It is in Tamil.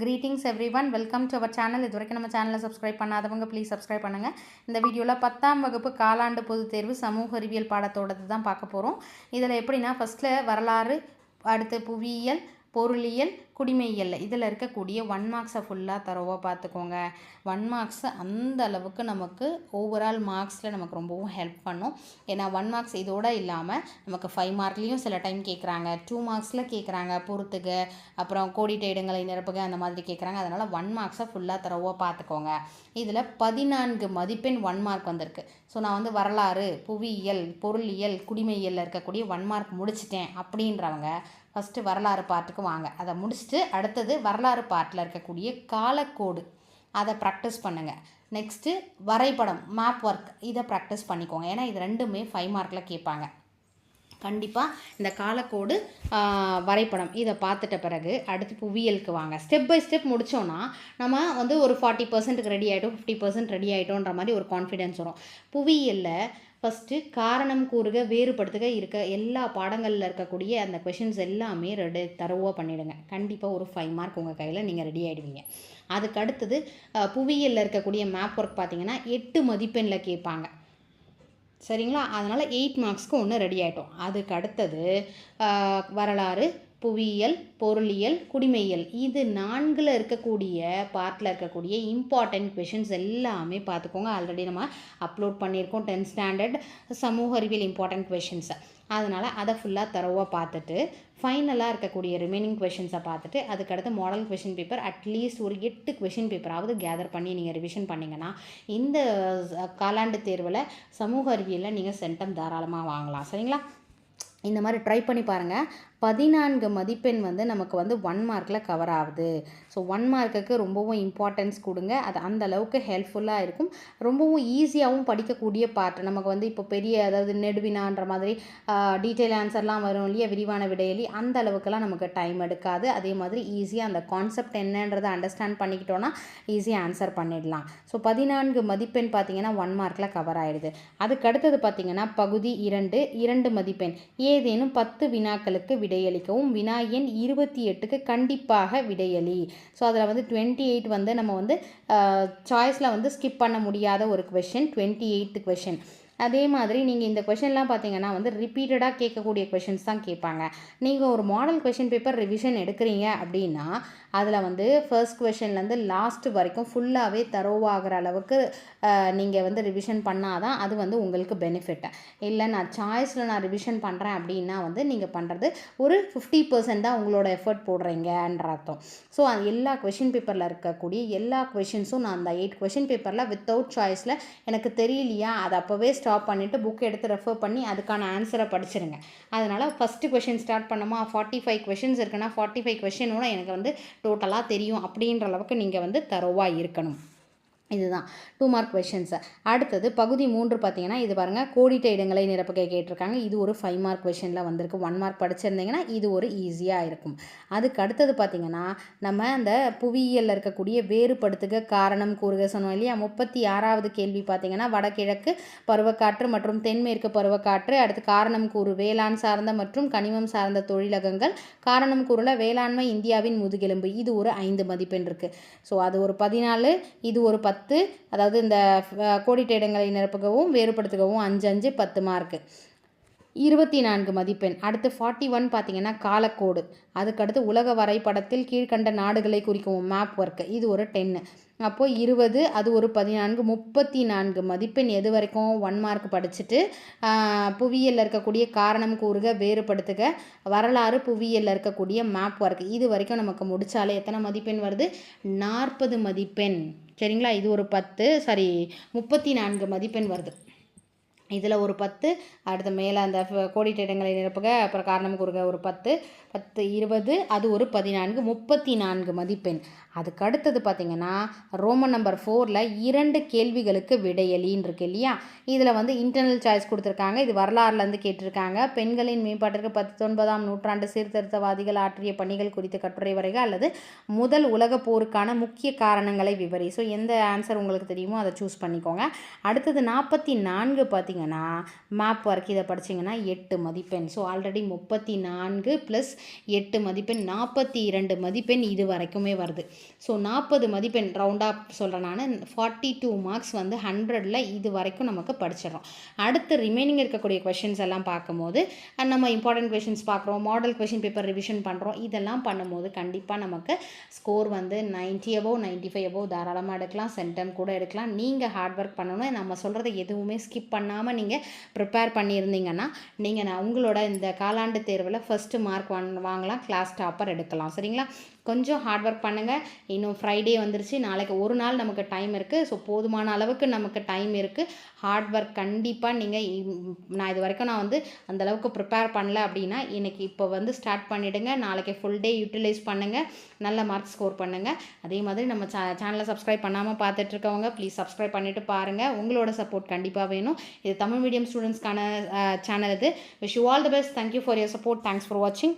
Greetings everyone welcome to our channel இது வரைக்கும் நம்ம சேனலை சப்ஸ்கிரைப் பண்ணாதவங்க ப்ளீஸ் சப்ஸ்கிரைப் பண்ணுங்கள் இந்த வீடியோவில் பத்தாம் வகுப்பு காலாண்டு பொதுத் தேர்வு சமூக அறிவியல் பாடத்தோடது தான் பார்க்க போகிறோம் இதில் எப்படின்னா ஃபஸ்ட்டில் வரலாறு அடுத்து புவியியல் பொருளியல் குடிமையியல் இதில் இருக்கக்கூடிய ஒன் மார்க்ஸை ஃபுல்லாக தரவாக பார்த்துக்கோங்க ஒன் மார்க்ஸ் அந்த அளவுக்கு நமக்கு ஓவரால் மார்க்ஸில் நமக்கு ரொம்பவும் ஹெல்ப் பண்ணும். ஏன்னா ஒன் மார்க்ஸ் இதோட இல்லாமல் நமக்கு ஃபைவ் மார்க்லேயும் சில டைம் கேட்குறாங்க டூ மார்க்ஸில் கேட்குறாங்க பொறுத்துக அப்புறம் கோடிட்ட இடங்களை நிரப்புக அந்த மாதிரி கேட்குறாங்க அதனால் ஒன் மார்க்ஸை ஃபுல்லாக தரவாக பார்த்துக்கோங்க இதில் பதினான்கு மதிப்பெண் ஒன் மார்க் வந்திருக்கு. ஸோ நான் வந்து வரலாறு புவியியல் பொருளியல் குடிமையியலில் இருக்கக்கூடிய ஒன் மார்க் முடிச்சிட்டேன் அப்படின்றவங்க ஃபஸ்ட்டு வரலாறு பாட்டுக்கு வாங்க. அதை முடிச்சுட்டு அடுத்தது வரலாறு பாட்டில் இருக்கக்கூடிய காலக்கோடு. அதை ப்ராக்டிஸ் பண்ணுங்கள் நெக்ஸ்ட்டு வரைபடம் மேப் ஒர்க் இதை ப்ராக்டிஸ் பண்ணிக்கோங்க. ஏன்னா இது ரெண்டுமே ஃபைவ் மார்க்கில் கேட்பாங்க. கண்டிப்பாக இந்த காலக்கோடு வரைபடம் இதை பார்த்துட்ட பிறகு அடுத்து புவியியலுக்கு வாங்க. ஸ்டெப் பை ஸ்டெப் முடித்தோன்னா நம்ம வந்து ஒரு ஃபார்ட்டி பர்சன்ட்டுக்கு ரெடி ஆகிட்டோம் ஃபிஃப்டி பர்சன்ட் ரெடி ஆகிட்டோன்ற மாதிரி ஒரு கான்ஃபிடென்ஸ் வரும். புவியியலில் ஃபஸ்ட்டு காரணம் கூறுக வேறுபடுத்துக இருக்க எல்லா பாடங்களில் இருக்கக்கூடிய அந்த கொஷின்ஸ் எல்லாமே ரெடி தரவாக பண்ணிவிடுங்க கண்டிப்பாக ஒரு ஃபைவ் மார்க் உங்கள் கையில் நீங்கள் ரெடி ஆகிடுவீங்க அதுக்கு அடுத்தது புவியியலில் இருக்கக்கூடிய மேப் ஒர்க் பார்த்தீங்கன்னா எட்டு மதிப்பெண்ணில் கேட்பாங்க. சரிங்களா? அதனால் எயிட் மார்க்ஸ்க்கு ஒன்று ரெடி ஆகிட்டோம் அதுக்கு அடுத்தது வரலாறு புவியியல் பொருளியல் குடிமையியல். இது நான்கில் இருக்கக்கூடிய பார்ட்டில் இருக்கக்கூடிய இம்பார்ட்டண்ட் கொஷின்ஸ் எல்லாமே பார்த்துக்கோங்க. ஆல்ரெடி நம்ம அப்லோட் பண்ணியிருக்கோம் டென்த் ஸ்டாண்டர்ட் சமூக அறிவியல் இம்பார்ட்டண்ட் கொஷின்ஸை அதனால் அதை ஃபுல்லாக தரவாக பார்த்துட்டு ஃபைனலாக இருக்கக்கூடிய ரிமைனிங் கொஷின்ஸை பார்த்துட்டு அதுக்கடுத்து மாடல் கொஷின் பேப்பர் அட்லீஸ்ட் ஒரு எட்டு கொஷின் பேப்பராவது கேதர் பண்ணி நீங்கள் ரிவிஷன் பண்ணிங்கன்னா இந்த காலாண்டு தேர்வில் சமூக அறிவியலில் நீங்கள் சென்டம் தாராளமாக வாங்கலாம். சரிங்களா? இந்த மாதிரி ட்ரை பண்ணி பாருங்கள் பதினான்கு மதிப்பெண் வந்து நமக்கு வந்து ஒன் மார்க்கில் கவர் ஆகுது. ஸோ ஒன் மார்க்குக்கு ரொம்பவும் இம்பார்ட்டன்ஸ் கொடுங்க. அது அந்த அளவுக்கு ஹெல்ப்ஃபுல்லாக இருக்கும். ரொம்பவும் ஈஸியாகவும் படிக்கக்கூடிய பார்ட் நமக்கு வந்து இப்போ பெரிய அதாவது நெடுவினான்ற மாதிரி டீட்டெயில் ஆன்சர்லாம் வரும் இல்லையா? விரிவான விடையலி. அந்த அளவுக்குலாம் நமக்கு டைம் எடுக்காது. அதே மாதிரி ஈஸியாக அந்த கான்செப்ட் என்னன்றதை அண்டர்ஸ்டாண்ட் பண்ணிக்கிட்டோன்னா ஈஸியாக ஆன்சர் பண்ணிடலாம். ஸோ பதினான்கு மதிப்பெண் பார்த்தீங்கன்னா ஒன் மார்க்கில் கவர் ஆகிடுது அதுக்கு அடுத்தது பார்த்தீங்கன்னா பகுதி இரண்டு. இரண்டு மதிப்பெண். ஏதேனும் பத்து வினாக்களுக்கு விடையளிக்கவும் வினா எண் இருபத்தி எட்டுக்கு கண்டிப்பாக விடையளி. ஸோ அதில் வந்து டுவெண்ட்டி எயிட் வந்து நம்ம வந்து சாய்ஸில் வந்து ஸ்கிப் பண்ண முடியாத ஒரு கொஷின் டுவெண்ட்டி எயித்து கொஷின் அதே மாதிரி நீங்கள் இந்த கொஷின்லாம் பார்த்தீங்கன்னா வந்து ரிப்பீட்டடாக கேட்கக்கூடிய கொஷின்ஸ் தான் கேட்பாங்க. நீங்கள் ஒரு மாடல் கொஷின் பேப்பர் ரிவிஷன் எடுக்கிறீங்க அப்படின்னா அதில் வந்து ஃபர்ஸ்ட் கொஷின்லேருந்து லாஸ்ட் வரைக்கும் ஃபுல்லாகவே தரோவாகிற அளவுக்கு நீங்கள் வந்து ரிவிஷன் பண்ணாதான் அது வந்து உங்களுக்கு பெனிஃபிட் இல்லை நான் சாய்ஸில் நான் ரிவிஷன் பண்ணுறேன் அப்படின்னா வந்து நீங்கள் பண்ணுறது ஒரு ஃபிஃப்டி பர்சன்ட் தான் உங்களோட எஃபர்ட் போடுறீங்கன்ற அர்த்தம். ஸோ அது எல்லா கொஷின் பேப்பரில் இருக்கக்கூடிய எல்லா கொஷின்ஸும் நான் அந்த எயிட் கொஷின் பேப்பரில் வித்தவுட் சாய்ஸில் எனக்கு தெரியலையா? அதை அப்போவே ஸ்டாப் பண்ணிவிட்டு புக் எடுத்து ரெஃபர் பண்ணி அதுக்கான ஆன்சரை படிச்சிருங்க. அதனால் ஃபஸ்ட்டு கொஷின் ஸ்டார்ட் பண்ணோமா ஃபார்ட்டி ஃபைவ் கொஷின்ஸ் இருக்குன்னா ஃபார்ட்டி ஃபைவ் கொஷினோட எனக்கு வந்து டோட்டலாக தெரியும் அப்படின்ற அளவுக்கு நீங்கள் வந்து தரோவாக இருக்கணும். இதுதான். டூ மார்க் கொஷின்ஸு அடுத்தது பகுதி மூன்று பார்த்தீங்கன்னா இது பாருங்கள் கோடிட்ட இடங்களை நிரப்புக கேட்டிருக்காங்க. இது ஒரு ஃபைவ் மார்க் கொஷனில் வந்திருக்கு. ஒன் மார்க் படிச்சிருந்தீங்கன்னா இது ஒரு ஈஸியாக இருக்கும். அதுக்கு அடுத்தது பார்த்தீங்கன்னா நம்ம அந்த புவியியலில் இருக்கக்கூடிய வேறுபடுத்துக காரணம் கூறுக சொன்னோம் இல்லையா? முப்பத்தி ஆறாவது கேள்வி பார்த்தீங்கன்னா வடகிழக்கு பருவக்காற்று மற்றும் தென்மேற்கு பருவக்காற்று அடுத்து காரணம் கூறு வேளாண் சார்ந்த மற்றும் கனிமம் சார்ந்த தொழிலகங்கள். காரணம் கூறுல வேளாண்மை இந்தியாவின் முதுகெலும்பு. இது ஒரு ஐந்து மதிப்பெண் இருக்குது ஸோ அது ஒரு பதினாலு இது ஒரு பத்து பத்து அதாவது இந்த கோடிட்ட இடங்களை நிரப்புகவும் வேறுபடுத்துகவும் அஞ்சு அஞ்சு பத்து மார்க்கு. இருபத்தி நான்கு மதிப்பெண். அடுத்து ஃபார்ட்டி ஒன் பார்த்தீங்கன்னா காலக்கோடு. அதுக்கடுத்து உலக வரைபடத்தில் கீழ்க்கண்ட நாடுகளை குறிக்கும் மேப் ஒர்க் இது ஒரு டென்னு அப்போது இருபது அது ஒரு பதினான்கு முப்பத்தி நான்கு மதிப்பெண் எது வரைக்கும் ஒன் மார்க் படிச்சுட்டு புவியியலில் இருக்கக்கூடிய காரணம் கூறுக வேறுபடுத்துக. வரலாறு புவியியலில் இருக்கக்கூடிய மேப் ஒர்க் இது வரைக்கும் நமக்கு முடித்தாலே எத்தனை மதிப்பெண் வருது? நாற்பது மதிப்பெண். சரிங்களா? இது ஒரு பத்து சாரி முப்பத்தி நான்கு மதிப்பெண் வருது. இதில் ஒரு பத்து அடுத்த மேலே அந்த ஃப- கோடிட்ட இடங்களை நிரப்புக அப்புறம் காரணம் கூறுக ஒரு பத்து பத்து இருபது அது ஒரு பதினான்கு முப்பத்தி நான்கு மதிப்பெண். அதுக்கு அடுத்தது பார்த்திங்கன்னா ரோமன் நம்பர் ஃபோரில் இரண்டு கேள்விகளுக்கு விடையலின்னு இருக்கு இல்லையா? இதில் வந்து இன்டர்னல் சாய்ஸ் கொடுத்துருக்காங்க இது வரலாறுலேருந்து கேட்டிருக்காங்க. பெண்களின் மேம்பாட்டிற்கு பத்தொன்பதாம் நூற்றாண்டு சீர்திருத்தவாதிகள் ஆற்றிய பணிகள் குறித்த கட்டுரை வரைக அல்லது முதல் உலக போருக்கான முக்கிய காரணங்களை விவரி. ஸோ எந்த ஆன்சர் உங்களுக்கு தெரியுமோ அதை சூஸ் பண்ணிக்கோங்க. அடுத்தது நாற்பத்தி நான்கு பார்த்திங்கன்னா பார்த்தீங்கன்னா மேப் ஒர்க் இதை படிச்சிங்கன்னா எட்டு மதிப்பெண். ஸோ ஆல்ரெடி முப்பத்தி நான்கு ப்ளஸ் எட்டு மதிப்பெண் நாற்பத்தி இரண்டு மதிப்பெண் இது வரைக்குமே வருது. ஸோ நாற்பது மதிப்பெண் ரவுண்டாக சொல்கிறேன் நான். ஃபார்ட்டி டூ மார்க்ஸ் வந்து ஹண்ட்ரடில் இது வரைக்கும் நமக்கு படிச்சிடறோம். அடுத்து ரிமைனிங் இருக்கக்கூடிய கொஷின்ஸ் எல்லாம் பார்க்கும்போது நம்ம இம்பார்ட்டன்ட் கொஷின்ஸ் பார்க்குறோம் மாடல் கொஷின் பேப்பர் ரிவிஷன் பண்ணுறோம் இதெல்லாம் பண்ணும்போது கண்டிப்பாக நமக்கு ஸ்கோர் வந்து 90 above 95 ஃபைவ் above தாராளமாக எடுக்கலாம் சென்டம் கூட எடுக்கலாம். நீங்கள் ஹார்ட் ஒர்க் பண்ணணும். நம்ம சொல்கிறத எதுவுமே ஸ்கிப் பண்ணாமல் நீங்கள் ப்ரிப்பேர் பண்ணியிருந்தீங்கன்னா நீங்கள் நான் உங்களோட இந்த காலாண்டு தேர்வில் ஃபஸ்ட்டு மார்க் வாங் வாங்கலாம் கிளாஸ் டாப்பர் எடுக்கலாம். சரிங்களா? கொஞ்சம் ஹார்ட் ஒர்க் பண்ணுங்கள் இன்னும் ஃப்ரைடே வந்துருச்சு. நாளைக்கு ஒரு நாள் நமக்கு டைம் இருக்குது ஸோ போதுமான அளவுக்கு நமக்கு டைம் இருக்குது ஹார்ட் ஒர்க் கண்டிப்பாக நீங்கள் நான் இது வரைக்கும் நான் வந்து அந்தளவுக்கு ப்ரிப்பேர் பண்ணல அப்படின்னா எனக்கு இப்போ வந்து ஸ்டார்ட் பண்ணிவிடுங்க நாளைக்கு ஃபுல் டே யூட்டிலைஸ் பண்ணுங்கள் நல்ல மார்க் ஸ்கோர் பண்ணுங்கள் அதே மாதிரி நம்ம சே சேனலை சப்ஸ்கிரைப் பண்ணாமல் பார்த்துட்ருக்கவங்க ப்ளீஸ் சப்ஸ்கிரைப் பண்ணிவிட்டு பாருங்கள் உங்களோட சப்போர்ட் கண்டிப்பாக வேணும். இது தமிழ் மீடியம் ஸ்டூடெண்ட்ஸ்க்கான சேனல் இது. Wish you all the best thank you for your support thanks for வாட்சிங்